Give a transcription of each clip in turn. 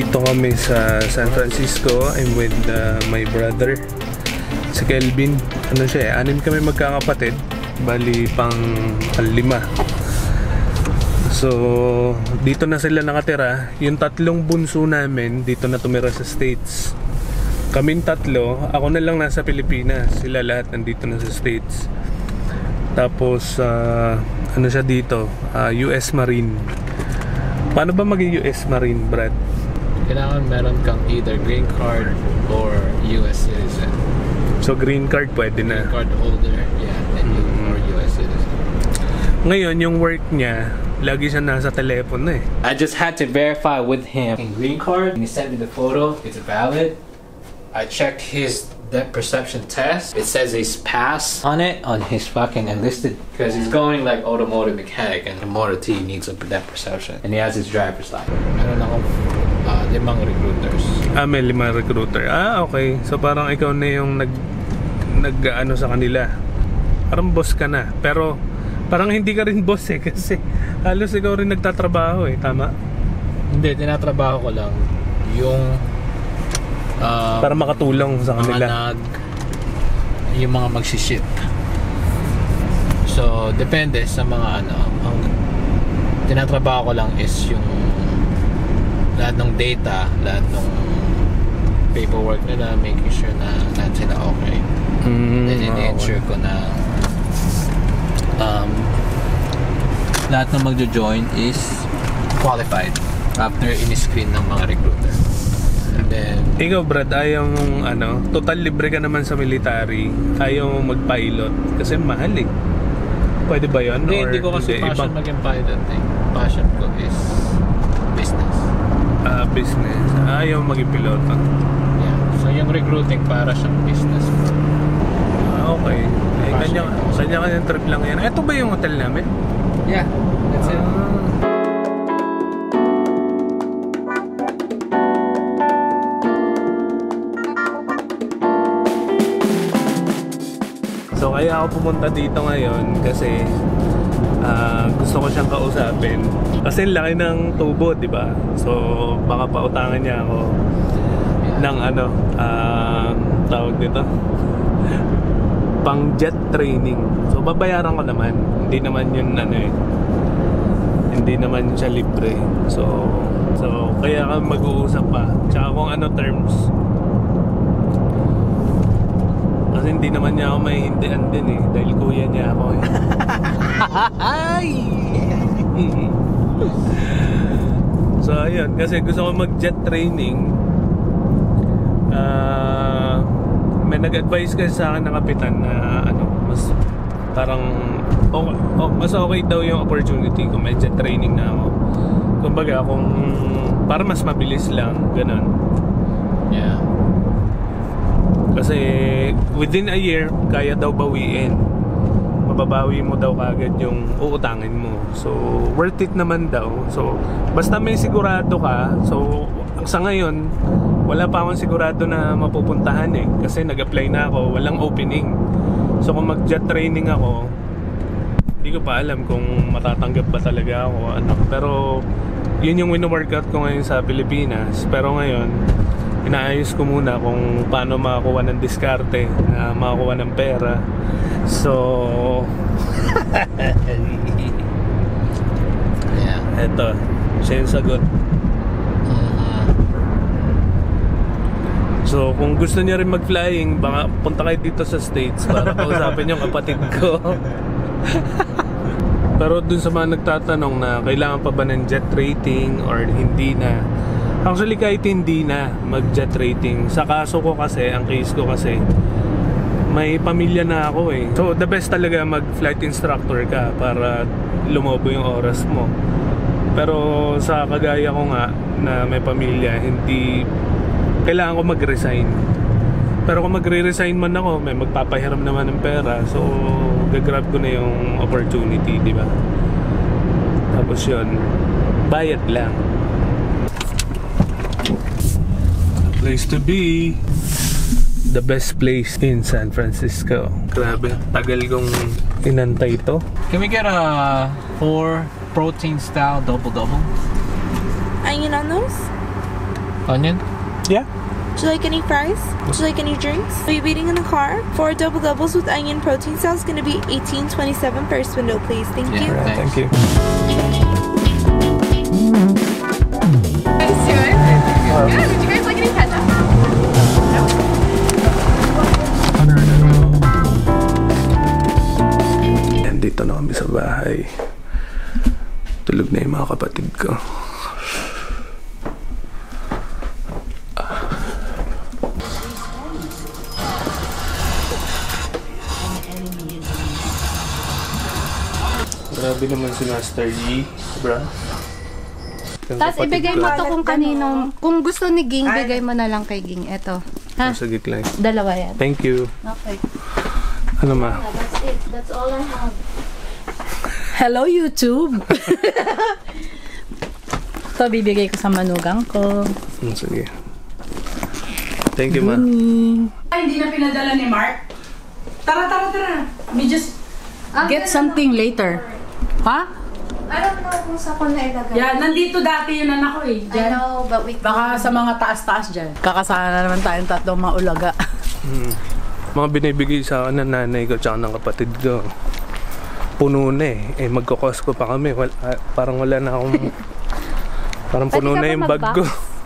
Dito kami sa San Francisco. I'm with uh, my brother, si Kelvin. Ano siya eh, anim kami magkakapatid. Bali pang lima. So, dito na sila nakatira. Yung tatlong bunso namin, dito na tumira sa States. Kaming tatlo, ako na lang nasa Pilipinas. Sila lahat nandito na sa States. Tapos, ah, ano siya dito? Ah, US Marine. Paano ba maging US Marine, Brad? Kailangan meron kang either green card or US citizen. So, green card pwede Green na. card holder, yeah, and you or US citizen. Ngayon, yung work niya, lagi siya nasa telepono eh. I just had to verify with him. In green card, and he sent me the photo. It's valid. I checked his depth perception test. It says he's passed on it on his fucking enlisted because he's going like automotive mechanic and the motor T needs a depth perception and he has his driver's license. Meron akong uh, limang recruiters. Ah, may lima recruiter. Ah, okay. So, parang ikaw na yung nag, nag ano sa kanila. Parang boss ka na. Pero, parang hindi ka rin boss eh. Kasi, halos ikaw rin nagtatrabaho eh. Tama? Hindi, tinatrabaho ko lang yung uh, Para makatulong sa mga kanila. nag yung mga magsiship. So, depende sa mga ano, ang tinatrabaho ko lang is yung lahat ng data, lahat ng paperwork nila, making sure na lahat sila okay. Mm, Then, in-ensure ko na um, lahat ng magjo-join is qualified after in-screen ng mga recruiter. And then, Ikaw, Brad, ayaw mong ano, total libre ka naman sa military. Ayaw mong mag-pilot. Kasi mahal eh. Pwede ba yun? Hindi, hindi ko kasi hindi? passion Ibang- maging pilot eh. Passion ko is. Business. Ayaw maging piloto. Yeah. So yung recruiting para siyang business. Ah, okay. Eh, kanya, kanya kanyang trip lang yan. Ito ba yung hotel namin? Yeah, that's it. Ah. So kaya ako pumunta dito ngayon kasi ah, gusto ko siyang kausapin. Kasi laki ng tubo, di ba? So baka pautangan niya ako ng ano, ah, tawag dito, pang jet training. So babayaran ko naman. Hindi naman yun ano eh. Hindi naman siya libre. So so kaya mag-uusap pa. Tsaka kung ano terms. Kasi hindi naman niya ako maiintindihan din eh. Dahil kuya niya ako eh. Ay! so ayun, kasi gusto ko mag-jet training. Ah, may nag-advise kasi sa akin ng kapitan na ano, mas parang okay, oh, mas okay daw yung opportunity kung may jet training na ako. Kumbaga kung para mas mabilis lang, ganun. Yeah. Kasi within a year, kaya daw bawiin. Mababawi mo daw kagad yung uutangin mo. So, worth it naman daw. So, basta may sigurado ka. So, sa ngayon, wala pa akong sigurado na mapupuntahan eh. Kasi nag-apply na ako, walang opening. So, kung mag-jet training ako, hindi ko pa alam kung matatanggap ba talaga ako. Ano. Pero, yun yung wino-workout ko ngayon sa Pilipinas. Pero ngayon, inaayos ko muna kung paano makakuha ng diskarte na makakuha ng pera. So, Yeah. eto, siya yung sagot. So, kung gusto niya rin mag-flying, baka punta kayo dito sa States para kausapin yung kapatid ko. Pero dun sa mga nagtatanong na kailangan pa ba ng jet rating or hindi na. Actually, kahit hindi na mag-jet rating. Sa kaso ko kasi, ang case ko kasi, may pamilya na ako eh. So, the best talaga mag-flight instructor ka para lumobo yung oras mo. Pero sa kagaya ko nga na may pamilya, hindi kailangan ko mag-resign. Pero kung magre-resign man ako, may magpapahiram naman ng pera. So, gagrab ko na yung opportunity, di ba? Tapos yun, bayad lang. Place to be. The best place in San Francisco. Grabe, tagal kong inantay to. Can we get a four protein style double double? Onion on those? Onion? Yeah. Do you like any fries? Would you like any drinks? Will you be eating in the car? Four double doubles with onion protein sauce going to be 1827 first window, please. Thank Yeah. you. Alright, thank you. Tulog na yung mga kapatid ko. Grabe naman si Master Yi, bro. Yung Tapos ibigay mo to kung kaninong, kung gusto ni Ging, bigay mo na lang kay Ging. Eto. Ha? Sige, Clay. Dalawa yan. Thank you. Okay. Ano ma? That's it. That's all I have. Hello, YouTube! Ito, bibigay ko sa manugang ko. Hmm, Sige. Thank you, ma. Ay, hindi na pinadala ni Mark. Tara, tara, tara. We just get something later. Ha? I don't know kung sa ko na ilagay. Yeah, nandito dati yung anak ko eh. I Diyan. know, but we Baka sa mga taas-taas dyan. Kakasana na naman tayong tatlong maulaga. Mga binibigay sa akin ng nanay ko tsaka ng kapatid ko. Puno na eh. Eh, magkakosco pa kami. Wal, ah, parang wala na akong... parang puno ka na yung bag mag-box? ko.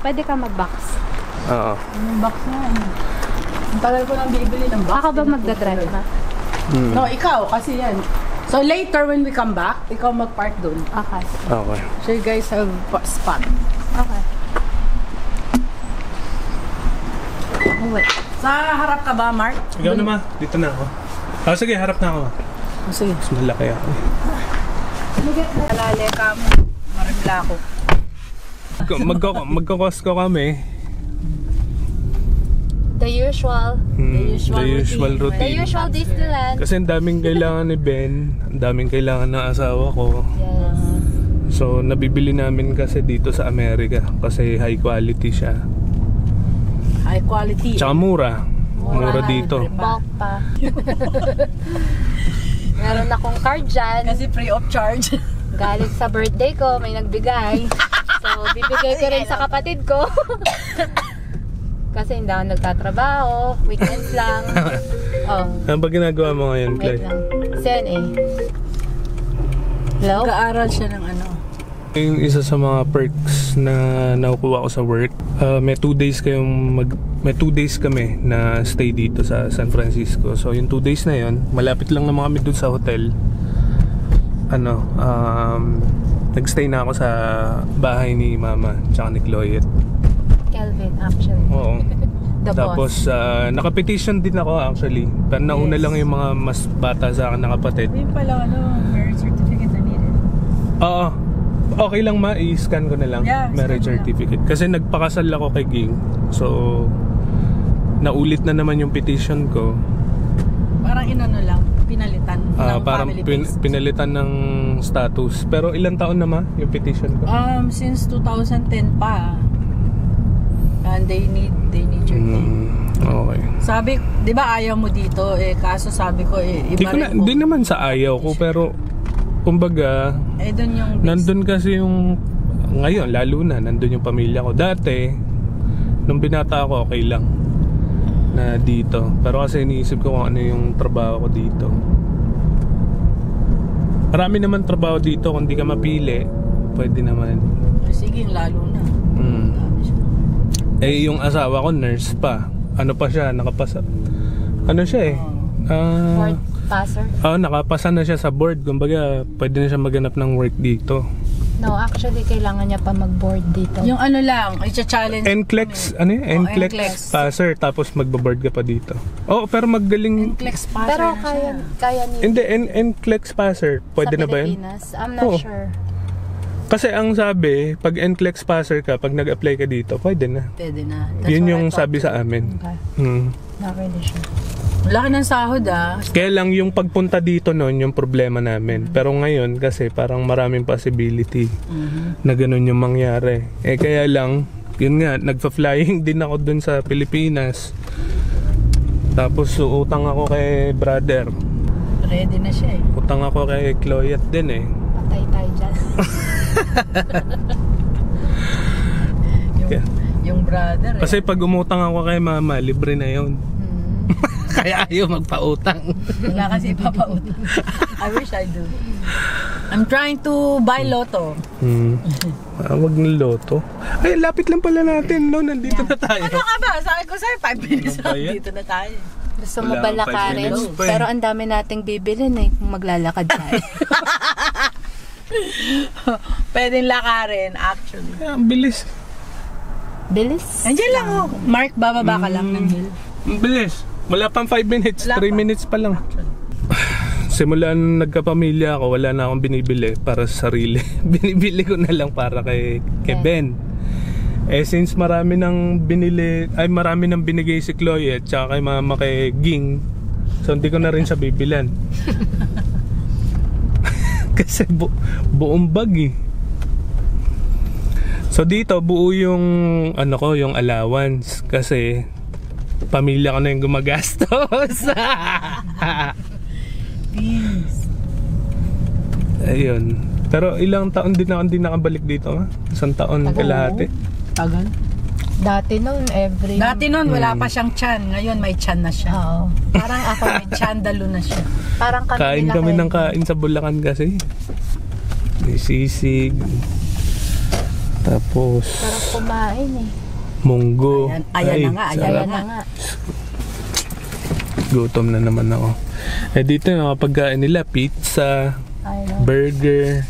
Pwede ka mag-box. Oo. Yung box na yan. Ang tagal ko nang bibili ng box. Ako ba magdadrive ba? Hmm. No, ikaw. Kasi yan. So later when we come back, ikaw mag-park doon. Okay. Okay. So you guys have spot. Okay. Oh, wait. Sa harap ka ba, Mark? Ikaw na ma. Dito na ako. Ah, sige, harap na ako. Ma. Oh, sige. Mas malaki ako. Alale ka mo. Marimla ako. Magko magkakosco kami. The usual. Hmm, usual the usual The routine. usual Disneyland. Kasi ang daming kailangan ni Ben. Ang daming kailangan ng asawa ko. Yes. So, nabibili namin kasi dito sa Amerika. Kasi high quality siya. High quality. Tsaka mura. Mura dito. Bulk pa. Meron akong card dyan. Kasi free of charge. Galing sa birthday ko, may nagbigay. So, bibigay ko rin sa kapatid ko. Kasi hindi ako nagtatrabaho. Weekends lang. Oh, Ano ba ginagawa mo ngayon, Clay? wait lang. CNA. Hello? Nag-aaral siya ng ano. Yung isa sa mga perks na nakukuha ko sa work, uh, may two days kayong mag may two days kami na stay dito sa San Francisco. So yung two days na yon, malapit lang naman kami dun sa hotel. Ano, um, nagstay na ako sa bahay ni Mama tsaka ni Chloe. Kelvin, actually. Oo. The Tapos boss. uh, naka-petition din ako actually. Pero nauna Yes. lang yung mga mas bata sa akin na kapatid. Yung pala ano, marriage certificate na needed. Oo. Okay lang ma, i-scan ko na lang. Yeah, marriage mo lang. certificate. Kasi nagpakasal ako kay Ging. So, naulit na naman yung petition ko. Parang inano lang, pinalitan Ah, ng parang family pin- based. pinalitan ng status. Pero ilang taon na ma yung petition ko? Um, since 2010 pa. And they need, they need your. Hmm, okay. Sabi, di ba ayaw mo dito? Eh, kaso sabi ko, eh, iba ko na, rin di naman sa ayaw ko, pero kumbaga, Eh, doon yung base. nandun kasi yung, ngayon, lalo na, nandun yung pamilya ko. Dati, nung binata ako, okay lang na dito. Pero kasi iniisip ko kung ano yung trabaho ko dito. Marami naman trabaho dito, kung di ka mapili, pwede naman. Eh, Sige, lalo na. Mm. Eh, yung asawa ko, nurse pa. Ano pa siya, nakapasa. Ano siya eh? Ah, Board passer. oh, nakapasa na siya sa board. Kumbaga, pwede na siya maghanap ng work dito. No, actually, kailangan niya pa mag-board dito. Yung ano lang, i-challenge. NCLEX, ano yun? NCLEX, NCLEX. passer, tapos magbaboard ka pa dito. Oh, pero magaling... Flex passer Pero na kaya, siya. kaya ni Hindi, N- NCLEX passer, pwede sa na ba yun? Pilipinas. I'm not Oo. sure. Kasi ang sabi, pag NCLEX passer ka, pag nag-apply ka dito, pwede na. Pwede na. That's Yun what yung thought. sabi sa amin. Okay. Hmm. Not really sure. Laki ng sahod ah. Kaya lang yung pagpunta dito noon yung problema namin. Pero ngayon kasi parang maraming possibility na ganun yung mangyari. Eh kaya lang, yun nga, nagfa-flying din ako dun sa Pilipinas. Tapos utang ako kay brother. Ready na siya eh. Utang ako kay Chloe din eh. Patay tayo dyan. Yung yung brother. Eh. Kasi pag umutang ako kay mama, libre na yun. Hmm. Kaya ayaw magpautang. Wala kasi ipapautang. I wish I do. I'm trying to buy lotto. Hmm. Ah, wag ng loto. Ay, lapit lang pala natin, no? Nandito na tayo. Ano ka ba? Sabi ko sa'yo, 5 minutes Ano ba lang yan? dito na tayo. Gusto mo Wala ba five lakarin? minutes pa eh. Pero ang dami nating bibilin eh kung maglalakad tayo. Pwedeng lakarin, actually. Ay, ang bilis. Bilis. Andiyan lang oh. Mark, bababa ka lang ng hill. Ang bilis. Wala pang 5 minutes. Wala 3 pa. minutes pa lang. Simula nung nagkapamilya ako, wala na akong binibili para sa sarili. binibili ko na lang para kay, kay Ben. Eh since marami nang binili, ay marami nang binigay si Chloe at saka kay mama kay Ging. So hindi ko na rin siya bibilan. Kasi bu- buong bag eh. So dito buo yung ano ko, yung allowance kasi pamilya ko na yung gumagastos. Ayun. Pero ilang taon din ako hindi nakabalik dito ha? Isang taon kalahati. Tagal. Dati noon, every... Dati noon, wala pa siyang chan. Ngayon, may chan na siya. Oo. Parang ako, may chandalo na siya. Parang kami Kain nila kami kayo. ng kain sa Bulacan kasi. May sisig. Tapos Parang kumain eh. Munggo. Ayan, ayan Ay, na nga, ayan sarap. Na nga. Gutom na naman ako. Eh dito yung mga pagkain nila, pizza, I know. burger.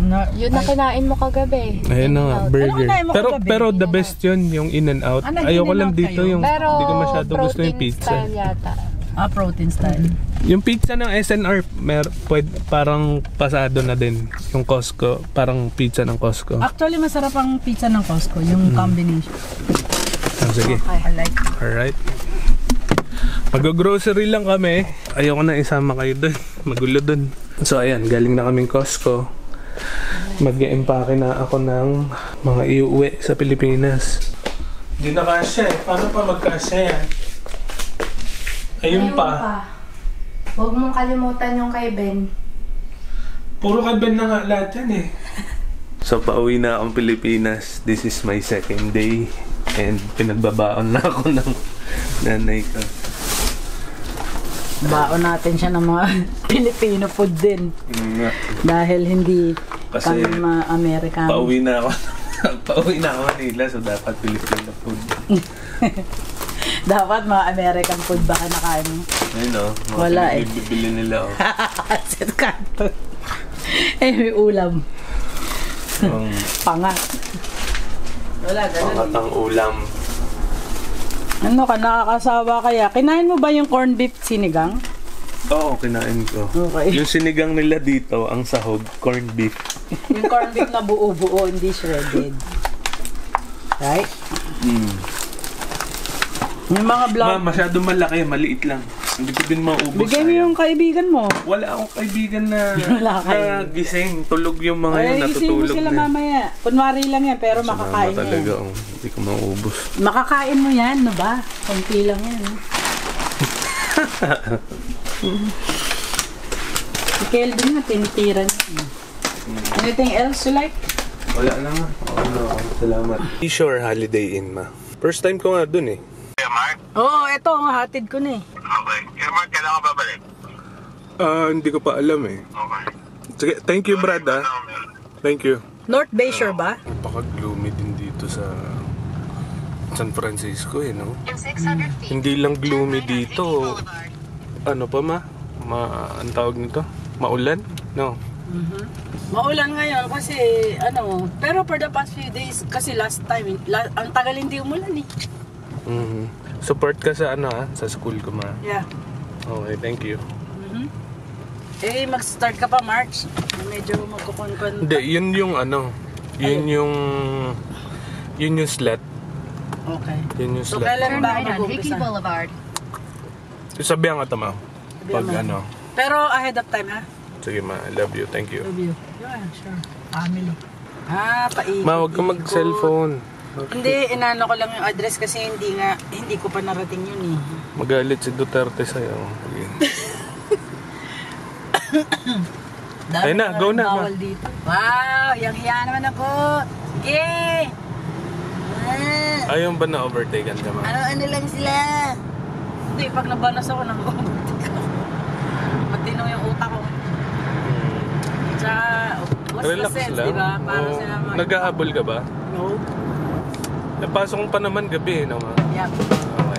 No, Yun na kinain mo kagabi. Ayun na nga, burger. kinain mo Pero kagabi? pero the In-N-Out. best yun, yung in and out. Ah, Ayoko lang dito kayo? yung Pero hindi ko masyado gusto yung protein pizza. style yata. ah, protein style. Yung pizza ng SNR, mer pwed, parang pasado na din. Yung Costco, parang pizza ng Costco. Actually, masarap ang pizza ng Costco, yung combination. Ah, sige. I like it. Alright. Mag-grocery lang kami. Ayoko na isama kayo dun. Magulo dun. So ayan, galing na kaming Costco. Mag-empake na ako ng mga iuwi sa Pilipinas. Hindi na kasya eh. Paano pa magkasya yan? Ayun pa. Huwag mong kalimutan yung kay Ben. Puro kaben na nga lahat yan eh. So pauwi na akong Pilipinas. This is my second day. And pinagbabaon na ako ng nanay ko. Baon natin siya ng mga Filipino food din. Nga. Dahil hindi Kasi kami mga Amerikano. Pauwi na ako. Pauwi na ako Manila so dapat Filipino food. Dapat mga American food baka nakain mo. Ayun o. Wala eh. Bibili nila oh. Set kanto. eh, may ulam. Ang Pangat. Wala, ganun. pangatang ulam. Ano ka, nakakasawa kaya? Kinain mo ba yung corned beef sinigang? Oo, kinain ko. Okay. Yung sinigang nila dito, ang sahog, corned beef. yung corned beef na buo-buo, hindi shredded. Right? Mm. Yung mga Ma, vlog. masyado malaki, maliit lang. Hindi ko din maubos. Bigay mo yung kaibigan mo. Wala akong kaibigan na, Wala kayo. na gising. Tulog yung mga yun, Ay, isipin mo natutulog sila na. mamaya. Kunwari lang yan, pero makakain talaga, yan. oh. Hindi ko maubos. Makakain mo yan, no ba? Kunti lang yan. no? si Kelvin na, tinitiran. Anything else you like? Wala na nga. Oo, no, salamat. Seashore Holiday Inn, ma. First time ko nga dun eh. Oo, oh, eto, hatid ko na eh. Okay. Kaya Mark, kailangan ka babalik? Ah, hindi ko pa alam eh. Okay. Sige, thank you, Brad, ah. Thank you. North Bay Shore ba? Napaka-gloomy din dito sa San Francisco eh, no? Hindi lang gloomy dito. Ano pa ma? Ma, ang tawag nito? Maulan? No. Maulan ngayon kasi ano, pero for the past few days kasi last time, la, ang tagal hindi umulan eh. Mhm. Support ka sa ano ah, sa school ko ma. Yeah. Okay, thank you. Eh, mag-start ka pa March. Medyo magkukunkun. Hindi, yun yung ano, yun yung yun yung slot. Okay. Yun yung So, slot. kailan ba Right on Hickey mag-umpisa? Boulevard. Sabihan ka to ma. Pag mo. ano. Pero ahead of time ha? Sige ma, I love you. Thank you. Love you. Yeah, sure. Family. Ah, paikot. Ma, wag ka mag-cellphone. Hindi, inano ko lang yung address kasi hindi nga, hindi ko pa narating yun eh. Magalit si Duterte sa'yo. Dami Ayun na, go na, ma. Bawal dito. Wow, yung hiya naman ako. Sige! Ah. Ayaw ba na overtaken ka ma? Ano, ano lang sila? Hindi, pag nabanas ako ng Matino yung utak ko. Tsaka, what's Relax the sense, lang. di ba? Paano Oo. sila mag- Naghahabol ka ba? No. Napasok mo pa naman gabi, eh, no? ma? Yeah.